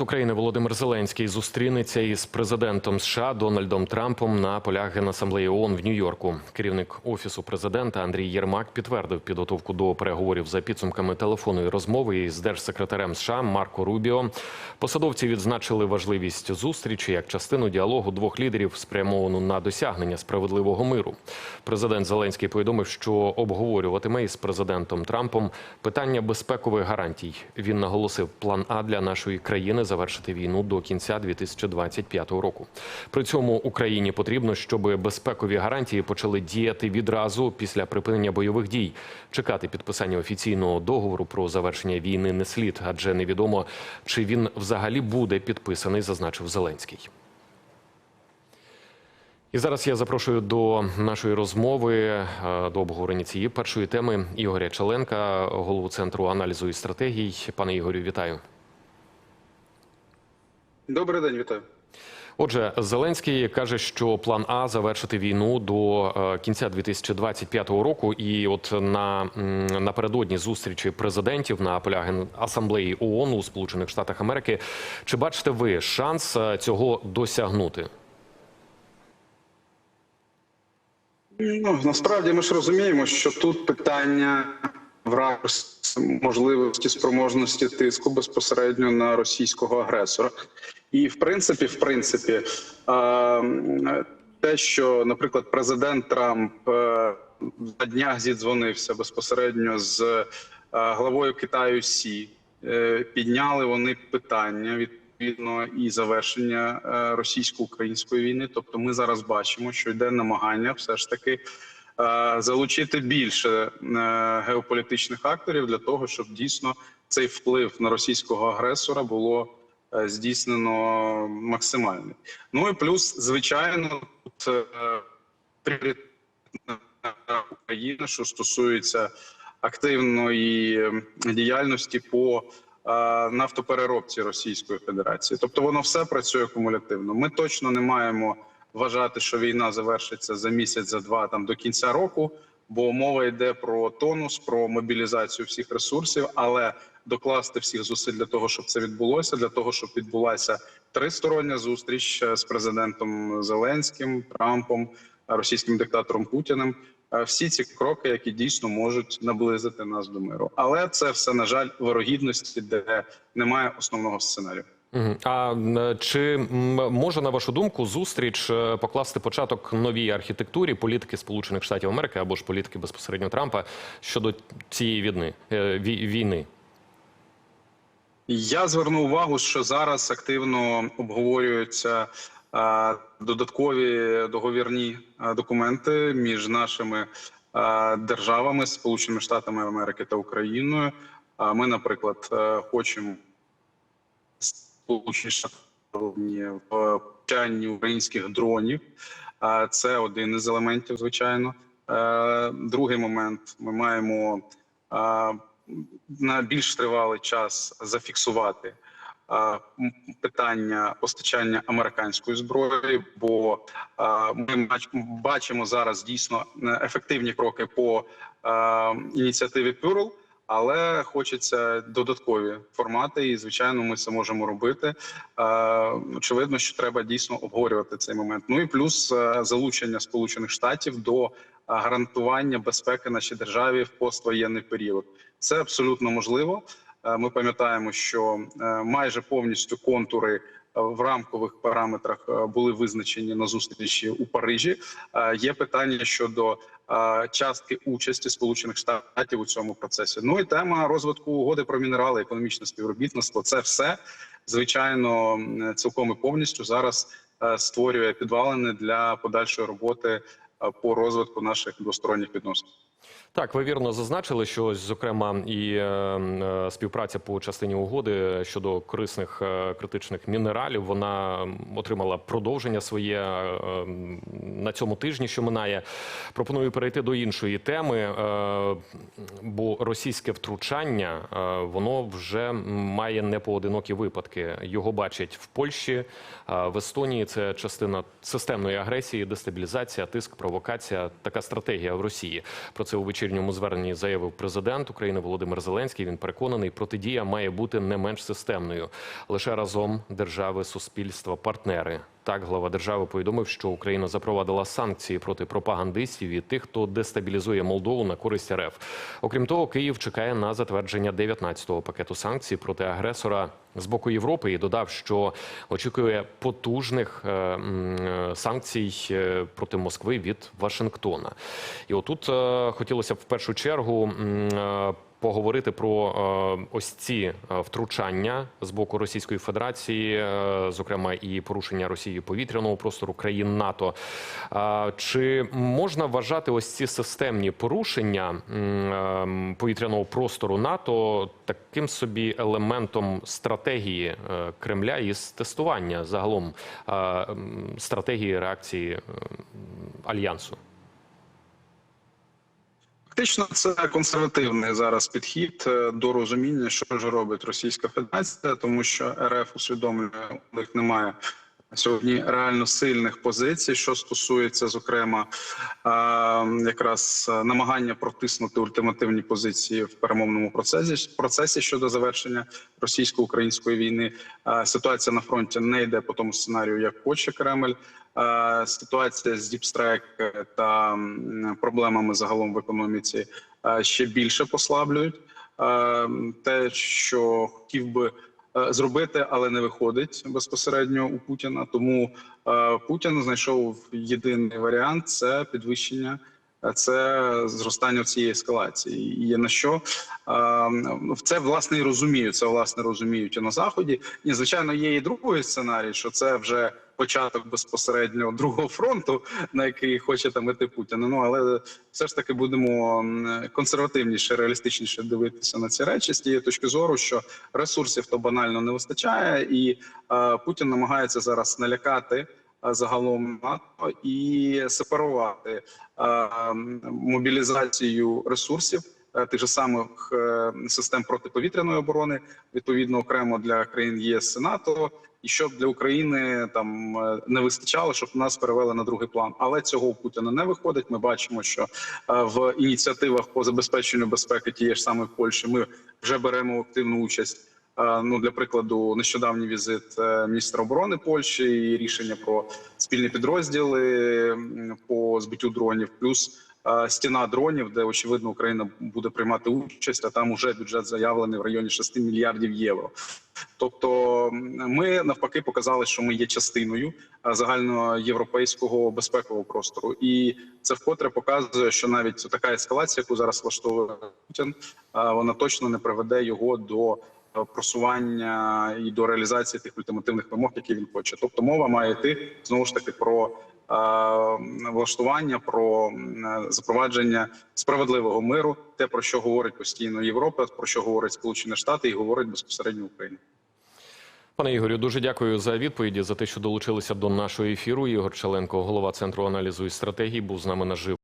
України Володимир Зеленський зустрінеться із президентом США Дональдом Трампом на полях Генасамблеї ООН в Нью-Йорку. Керівник офісу президента Андрій Єрмак підтвердив підготовку до переговорів за підсумками телефонної розмови із держсекретарем США Марко Рубіо. Посадовці відзначили важливість зустрічі як частину діалогу двох лідерів, спрямовану на досягнення справедливого миру. Президент Зеленський повідомив, що обговорюватиме із президентом Трампом питання безпекових гарантій. Він наголосив план А для нашої країни завершити війну до кінця 2025 року. При цьому Україні потрібно, щоб безпекові гарантії почали діяти відразу після припинення бойових дій. Чекати підписання офіційного договору про завершення війни не слід, адже невідомо, чи він взагалі буде підписаний, зазначив Зеленський. І зараз я запрошую до нашої розмови е, до обговорення цієї першої теми Ігоря Чаленка, голову центру аналізу і стратегій. Пане Ігорю, вітаю. Добрий день, вітаю. Отже, Зеленський каже, що план А завершити війну до е, кінця 2025 року. І от на напередодні зустрічі президентів на полях асамблеї ООН у Сполучених Штатах Америки. Чи бачите ви шанс е, цього досягнути? Ну насправді ми ж розуміємо, що тут питання в можливості спроможності тиску безпосередньо на російського агресора, і в принципі, в принципі, е, те, що, наприклад, президент Трамп е, на днях зідзвонився безпосередньо з е, главою Китаю Сі, е, підняли вони питання від відповідно і завершення е, російсько-української війни. Тобто, ми зараз бачимо, що йде намагання все ж таки е, залучити більше е, геополітичних акторів для того, щоб дійсно цей вплив на російського агресора було е, здійснено максимальний. Ну і плюс, звичайно, тут е, пріоритет що стосується активної діяльності по е, нафтопереробці Російської Федерації. Тобто воно все працює кумулятивно. Ми точно не маємо вважати, що війна завершиться за місяць, за два там до кінця року. Бо мова йде про тонус, про мобілізацію всіх ресурсів, але докласти всіх зусиль для того, щоб це відбулося, для того, щоб відбулася тристороння зустріч е, з президентом Зеленським, Трампом, російським диктатором Путіним. Е, Всі ці кроки, які дійсно можуть наблизити нас до миру, але це все на жаль вирогідності, де немає основного сценарію. А чи може на вашу думку зустріч е, покласти початок новій архітектурі політики Сполучених Штатів Америки або ж політики безпосередньо Трампа щодо цієї війни е, вій- війни? Я зверну увагу, що зараз активно обговорюються е, додаткові договірні документи між нашими державами, Сполученими Штатами Америки та Україною. Ми, наприклад, хочемо в почанні українських дронів. А Це один із елементів, звичайно. Е, Другий момент ми маємо на більш тривалий час зафіксувати питання постачання американської зброї, бо ми бачимо зараз дійсно е, ефективні кроки по ініціативі Пюрл. Але хочеться додаткові формати, і звичайно, ми це можемо робити. Е, Очевидно, що треба дійсно обговорювати цей момент. Ну і плюс е, залучення Сполучених Штатів до е, гарантування безпеки нашій державі в поствоєнний період. Це абсолютно можливо. Ми пам'ятаємо, що майже повністю контури в рамкових параметрах були визначені на зустрічі у Парижі. Є питання щодо частки участі Сполучених Штатів у цьому процесі. Ну і тема розвитку угоди про мінерали, економічне співробітництво. Це все звичайно цілком і повністю зараз е, створює підвалини для подальшої роботи е, по розвитку наших двосторонніх відносин. Так, ви вірно зазначили, що зокрема і е, е, співпраця по частині угоди щодо корисних е, критичних мінералів вона отримала продовження своє е, на цьому тижні, що минає. Пропоную перейти до іншої теми, е, бо російське втручання е, воно вже має непоодинокі випадки. Його бачать в Польщі, е, в Естонії. Це частина системної агресії, дестабілізація, тиск, провокація. Така стратегія в Росії. Про це у вечірньому зверненні заявив президент України Володимир Зеленський. Він переконаний, протидія має бути не менш системною. Лише разом держави, суспільства, партнери. Так, глава держави повідомив, що Україна запровадила санкції проти пропагандистів і тих, хто дестабілізує Молдову на користь РФ. Окрім того, Київ чекає на затвердження 19-го пакету санкцій проти агресора з боку Європи і додав, що очікує потужних е, е, санкцій е, проти Москви від Вашингтона. І отут е, хотілося б в першу чергу. е, Поговорити про е, ось ці е, втручання з боку Російської Федерації, е, зокрема і порушення Росії повітряного простору країн НАТО. Чи можна вважати ось ці системні порушення е, повітряного простору НАТО таким собі елементом стратегії Кремля із тестування загалом стратегії реакції альянсу? Фактично, це консервативний зараз підхід е, до розуміння, що ж робить Російська Федерація, тому що РФ усвідомлює, у них немає сьогодні реально сильних позицій, що стосується, зокрема, якраз е, намагання протиснути ультимативні позиції в перемовному процесі процесі щодо завершення російсько-української війни. Ситуація на фронті не йде по тому сценарію, як хоче Кремль. Е, Ситуація з діпстрайк та проблемами загалом в економіці е, ще більше послаблюють Е, те, що хотів би е, зробити, але не виходить безпосередньо у Путіна. Тому е, Путін знайшов єдиний варіант це підвищення. е, Це зростання цієї ескалації, і на що е, в це власне і розуміють. Це власне розуміють і на заході. І звичайно, є і другий сценарій, що це вже початок безпосередньо другого фронту, на який хоче там іти Путін. Ну але все ж таки будемо консервативніше, реалістичніше дивитися на ці речі з тієї точки зору, що ресурсів то банально не вистачає, і е, Путін намагається зараз налякати. е, Загалом НАТО і сепарувати е, мобілізацію ресурсів е, тих же самих е, систем протиповітряної оборони, відповідно окремо для країн ЄС і НАТО, і щоб для України там е, не вистачало, щоб нас перевели на другий план. Але цього у Путіна не виходить. Ми бачимо, що е, в ініціативах по забезпеченню безпеки тієї ж самої Польщі ми вже беремо активну участь. Е, Ну, для прикладу, нещодавній візит міністра оборони Польщі і рішення про спільні підрозділи по збиттю дронів, плюс стіна дронів, де очевидно Україна буде приймати участь. А там уже бюджет заявлений в районі 6 мільярдів євро. Тобто, ми навпаки показали, що ми є частиною е, загальноєвропейського безпекового простору, і це вкотре показує, що навіть така ескалація, яку зараз влаштовує Путін, е, вона точно не приведе його до е, просування і до реалізації тих ультимативних вимог, які він хоче. Тобто, мова має йти знову ж таки про е, влаштування, про м, запровадження справедливого миру, те про що говорить постійно Європа, про що говорить Сполучені Штати і говорить безпосередньо Україна. Пане Ігорю, дуже дякую за відповіді за те, що долучилися до нашого ефіру. Ігор Челенко, голова центру аналізу і стратегії, був з нами наживо.